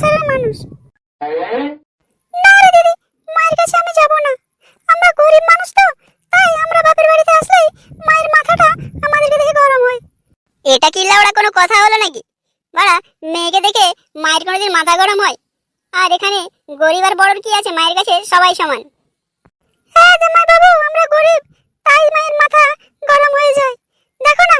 প্রেসারের মানুষ। না রে দিদি মায়ের কাছে আমি যাব না। আমরা গরিব মানুষ তো তাই আমরা বাপের বাড়িতে আসলেই মায়ের মাথাটা আমাদেরকে দেখে গরম হয়। এটা কি লাউড়া কোনো কথা হলো নাকি? বাড়া মেয়েকে দেখে মায়ের কোনোদিন মাথা গরম হয়? আর এখানে গরিব আর বড়র কি আছে? মায়ের কাছে সবাই সমান। হ্যাঁ জামাই বাবু আমরা গরিব তাই মায়ের মাথা গরম হয়ে যায়। দেখো না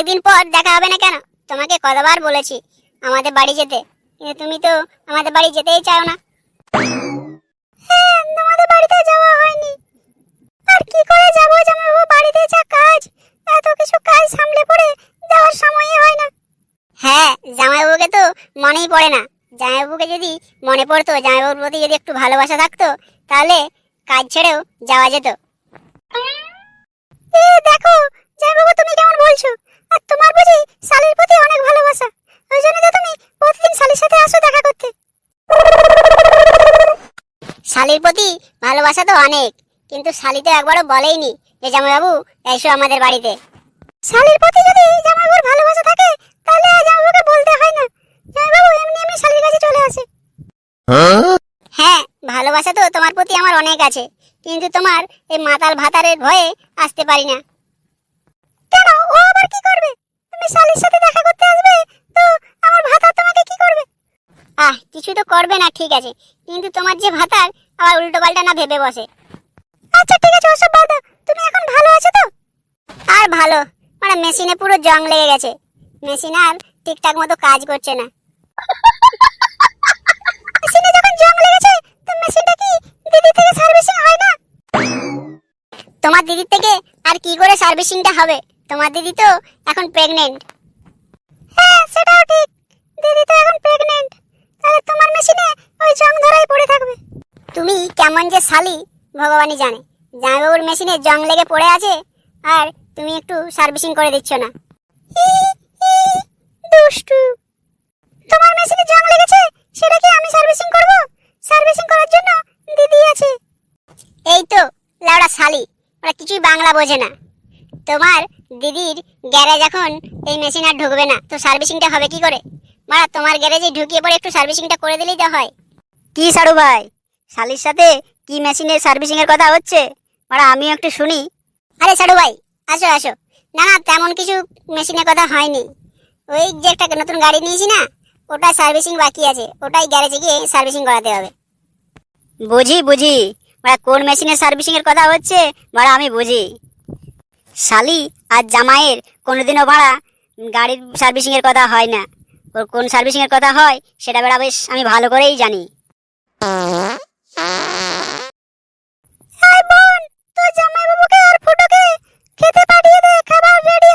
অনেকদিন পর দেখা হবে না কেন? তোমাকে কতবার বলেছি আমাদের বাড়ি যেতে। কিন্তু তুমি তো আমাদের বাড়ি যেতেই চাও না। হ্যাঁ তোমাদের বাড়িতে যাওয়া হয়নি। আর কি করে যাব জামাইবাবু বাড়িতে কাজ কিছু কাজ পড়ে যাওয়ার সময়ই হয় না। হ্যাঁ জামাইবাবুকে তো মনেই পড়ে না। জামাইবাবুকে যদি মনে পড়তো, জামাইবাবুর প্রতি যদি একটু ভালোবাসা থাকতো, তাহলে কাজ ছেড়েও যাওয়া যেত। দেখো, জামাইবাবু, তুমি কেমন বলছো? তোমার বুঝি শালির প্রতি অনেক ভালোবাসা। ওই জন্য তো তুমি প্রতিদিন শালির সাথে আসো দেখা করতে। শালির প্রতি ভালোবাসা তো অনেক, কিন্তু শালি তো একবারও বলেইনি যে, জামাইবাবু, এসো আমাদের বাড়িতে। শালির প্রতি যদি জামাইবাবুর ভালোবাসা থাকে, তাহলে জামাইবাবুকে বলতে হয় না। জামাইবাবু এমনি এমনি শালির কাছে চলে আসে। হ্যাঁ ভালোবাসা তো তোমার প্রতি আমার অনেক আছে, কিন্তু তোমার এই মাতাল ভাতারের ভয়ে আসতে পারি না কেন ও আবার কি করবে তুমি শালির সাথে দেখা করতে আসবে তো আমার ভাতার তোমাকে কি করবে? আহ কিছু তো করবে না ঠিক আছে। কিন্তু তোমার যে ভাতার আবার উল্টো পাল্টা না ভেবে বসে। আচ্ছা ঠিক আছে ওসব বাদ তুমি এখন ভালো আছো তো? আর ভালো। মানে মেশিনে পুরো জং লেগে গেছে। মেশিন আর ঠিকঠাক মতো কাজ করছে না। মেশিনে যখন জং লেগেছে তো মেশিনটা কি দিদি থেকে সার্ভিসিং হয় না? তোমার দিদির থেকে আর কি করে সার্ভিসিংটা হবে? তোমার দিদি তো এখন প্রেগনেন্ট হ্যাঁ সেটাও ঠিক। দিদি তো এখন প্রেগনেন্ট তাহলে তোমার মেশিনে ওই জং ধরাই পড়ে থাকবে। তুমি কেমন যে শালি, ভগবানই জানে। জামাইবাবুর মেশিনে জং লেগে পড়ে আছে, আর তুমি একটু সার্ভিসিং করে দিচ্ছ না। দুষ্টু। তোমার মেশিনে জং লেগেছে, সেটা কি আমি সার্ভিসিং করব? সার্ভিসিং করার জন্য দিদি আছে। এই তো, লাউড়া শালি, ওরা কিছুই বাংলা বোঝে না। তোমার দিদির গ্যারেজ এখন এই মেশিন আর ঢুকবে না। তো সার্ভিসিংটা হবে কি করে? মারা তোমার গ্যারেজে ঢুকিয়ে পরে একটু সার্ভিসিংটা করে দিলেই তো হয়। কি সারু ভাই? শালির সাথে কি মেশিনের সার্ভিসিং এর কথা হচ্ছে? মারা আমিও একটু শুনি। আরে সারু ভাই আসো আসো। না না তেমন কিছু মেশিনের কথা হয়নি। ওই যে একটা নতুন গাড়ি নিয়েছি না ওটা সার্ভিসিং বাকি আছে। ওটাই গ্যারেজে গিয়ে সার্ভিসিং করাতে হবে। বুঝি বুঝি। মানে কোন মেশিনের সার্ভিসিং এর কথা হচ্ছে? মারা আমি বুঝি। শালি আর জামাইয়ের কোনোদিনও ভাড়া গাড়ির সার্ভিসিংয়ের কথা হয় না। ওর কোন সার্ভিসিংয়ের কথা হয় সেটা বেড়া বেশ আমি ভালো করেই জানি।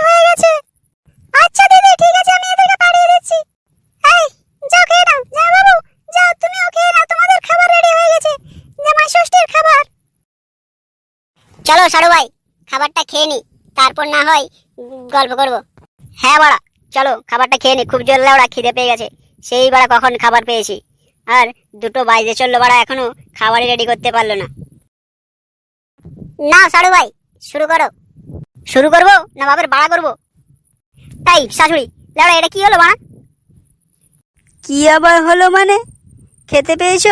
হয়ে আচ্ছা হয়ে চলো সারু ভাই খাবারটা খেয়ে নি। তারপর না হয় গল্প করব। হ্যাঁ বাড়া চলো খাবারটা খেয়ে নি। খুব জোর লাউড়া খিদে পেয়ে গেছে। সেই বাড়া কখন খাবার পেয়েছি। আর দুটো বাইরে চলল বাড়া এখনও খাবারই রেডি করতে পারল না। না সারু ভাই শুরু করো। শুরু করব না বাবার বাড়া করব? তাই শাশুড়ি লাউড়া এটা কি হলো বাড়া? কি আবার হলো মানে? খেতে পেয়েছ?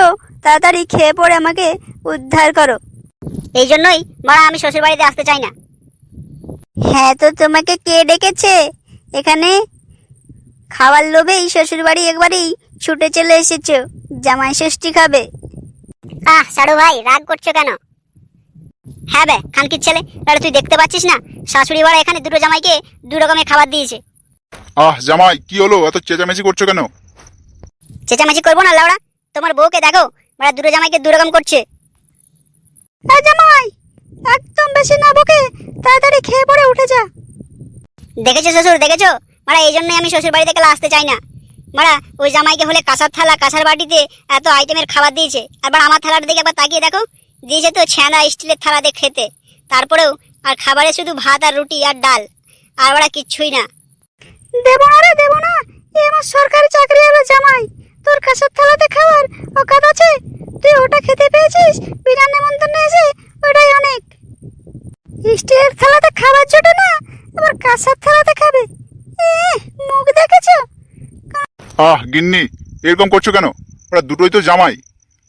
তাড়াতাড়ি খেয়ে পড়ে আমাকে উদ্ধার করো। এই জন্যই বাড়া আমি শ্বশুর বাড়িতে আসতে চাই না। হ্যাঁ তো তোমাকে কে ডেকেছে? এখানে? খাওয়ার লোভেই শ্বশুর বাড়ি একবারেই ছুটে চলে এসেছ। জামাই ষষ্ঠী খাবে। আহ সারু ভাই রাগ করছ কেন? হ্যাঁ বে খানকির ছেলে। তাহলে তুই দেখতে পাচ্ছিস না শাশুড়ি বাড়া এখানে দুটো জামাইকে দু রকমের খাবার দিয়েছে। আহ জামাই কি হলো? এত চেঁচামেচি করছ কেন? চেঁচামেচি করব না লাউড়া। তোমার বউকে দেখো ওরা দুটো জামাইকে দু রকম করছে। এই জামাই! একদম বেশি না বকে তাড়াতাড়ি খেয়ে পড়ে উঠে যা। দেখেছ শ্বশুর দেখেছ? মারা এই জন্যই আমি শ্বশুর বাড়ি থেকে আসতে চাই না। মারা ওই জামাইকে হলে কাঁসার থালা কাঁসার বাটিতে এত আইটেমের খাবার দিয়েছে। আবার আমার থালাটা দিকে একবার তাকিয়ে দেখো দিয়েছে তো ছেঁড়া স্টিলের থালাতে খেতে। তারপরেও আর খাবারে শুধু ভাত আর রুটি আর ডাল আর ওরা কিচ্ছুই না। দেবো না রে দেবো না এ আমার সরকারি চাকরি হলো জামাই। তোর কাছের থালাতে খাবার অকাত আছে। তুই ওটা খেতে পেয়েছিস? বিনা নেমন্তন্ন এসে ওটাই অনেক। স্টিলের থালাতে খাবার জোটে না আবার কাঁসার থালাতে খাবে। মুখ দেখেছ? আহ গিন্নি এরকম করছ কেন? ওরা দুটোই তো জামাই।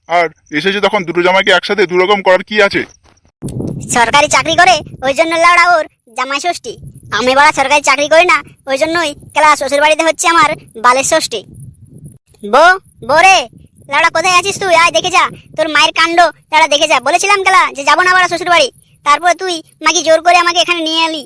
আর এসেছে তখন দুটো জামাইকে একসাথে দুরকম করার কি আছে? সরকারি চাকরি করে ওই জন্য লাউড়া ওর জামাই ষষ্ঠী। আমি বড়া সরকারি চাকরি করি না ওই জন্যই কেলা শ্বশুর বাড়িতে হচ্ছে আমার বালের ষষ্ঠী। বো বো রে লাউড়া কোথায় আছিস তুই? আয় দেখে যা। তোর মায়ের কাণ্ড লাউড়া দেখে যা। বলেছিলাম কেলা যে যাব না বড়া শ্বশুর বাড়ি তারপরে তুই মাকে জোর করে আমাকে এখানে নিয়ে এলি।